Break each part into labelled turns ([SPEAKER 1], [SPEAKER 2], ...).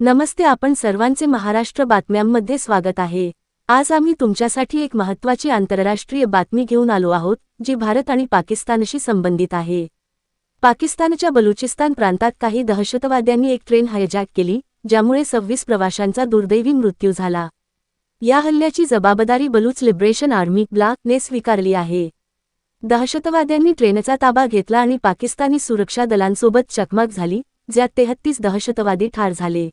[SPEAKER 1] नमस्ते आपण सर्वांचे महाराष्ट्र बातम्यांमध्ये स्वागत आहे. आज आम्ही तुमच्यासाठी एक महत्त्वाची आंतरराष्ट्रीय बातमी घेऊन आलो आहोत जी भारत आणि पाकिस्तानशी संबंधित आहे. पाकिस्तानच्या बलुचिस्तान प्रांतात काही दहशतवाद्यांनी एक ट्रेन हायजॅक केली ज्यामुळे सव्वीस प्रवाशांचा दुर्दैवी मृत्यू झाला. या हल्ल्याची जबाबदारी बलूच लिबरेशन आर्मी ब्लाकने स्वीकारली आहे. दहशतवाद्यांनी ट्रेनचा ताबा घेतला आणि पाकिस्तानी सुरक्षा दलांसोबत चकमक झाली ज्यात तेहत्तीस दहशतवादी ठार झाले.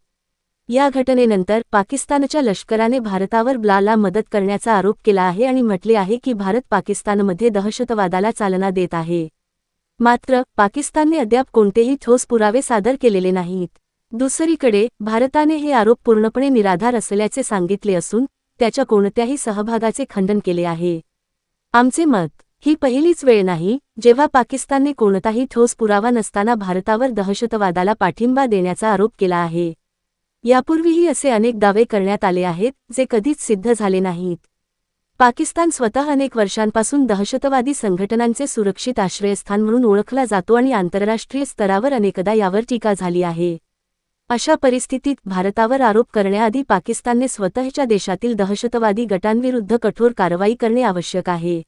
[SPEAKER 1] या घटनेनंतर पाकिस्तानच्या लष्कराने भारतावर ब्लाला मदत करण्याचा आरोप केला आहे आणि म्हटले आहे की भारत पाकिस्तानमध्ये दहशतवादाला चालना देत आहे. मात्र पाकिस्तानने अद्याप कोणतेही ठोस पुरावे सादर केलेले नाहीत. दुसरीकडे भारताने हे आरोप पूर्णपणे निराधार असल्याचे सांगितले असून त्याच्या कोणत्याही सहभागाचे खंडन केले आहे. आमचे मत ही पहिलीच वेळ नाही जेव्हा पाकिस्तानने कोणताही ठोस पुरावा नसताना भारतावर दहशतवादाला पाठिंबा देण्याचा आरोप केला आहे. यापूर्वीही असे अनेक दावे करण्यात आले आहेत जे कधीच सिद्ध झाले नाहीत. पाकिस्तान स्वतः अनेक वर्षांपासून दहशतवादी संघटनांचे सुरक्षित आश्रयस्थान म्हणून ओळखला जातो आणि आंतरराष्ट्रीय स्तरावर अनेकदा यावर टीका झाली आहे. अशा परिस्थितीत भारतावर आरोप करण्याआधी पाकिस्तानने स्वतःच्या देशातील दहशतवादी गटांविरुद्ध कठोर कारवाई करणे आवश्यक आहे.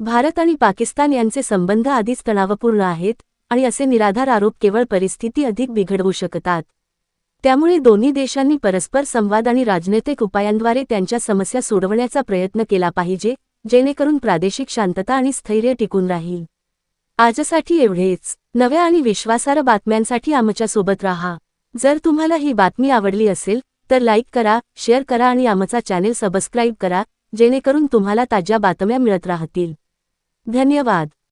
[SPEAKER 1] भारत आणि पाकिस्तान यांचे संबंध आधीच तणावपूर्ण आहेत आणि असे निराधार आरोप केवळ परिस्थिती अधिक बिघडवू शकतात. त्यामुळे दोन्ही देशांनी परस्पर संवाद आणि राजनैतिक उपायांद्वारे त्यांच्या समस्या सोडवण्याचा प्रयत्न केला पाहिजे जेणेकरून प्रादेशिक शांतता आणि स्थैर्य टिकून राहील. आजसाठी एवढेच. नव्या आणि विश्वासार्ह बातम्यांसाठी आमच्यासोबत राहा. जर तुम्हाला ही बातमी आवडली असेल तर लाईक करा शेअर करा आणि आमचा चॅनेल सबस्क्राईब करा जेणेकरून तुम्हाला ताज्या बातम्या मिळत राहतील. धन्यवाद.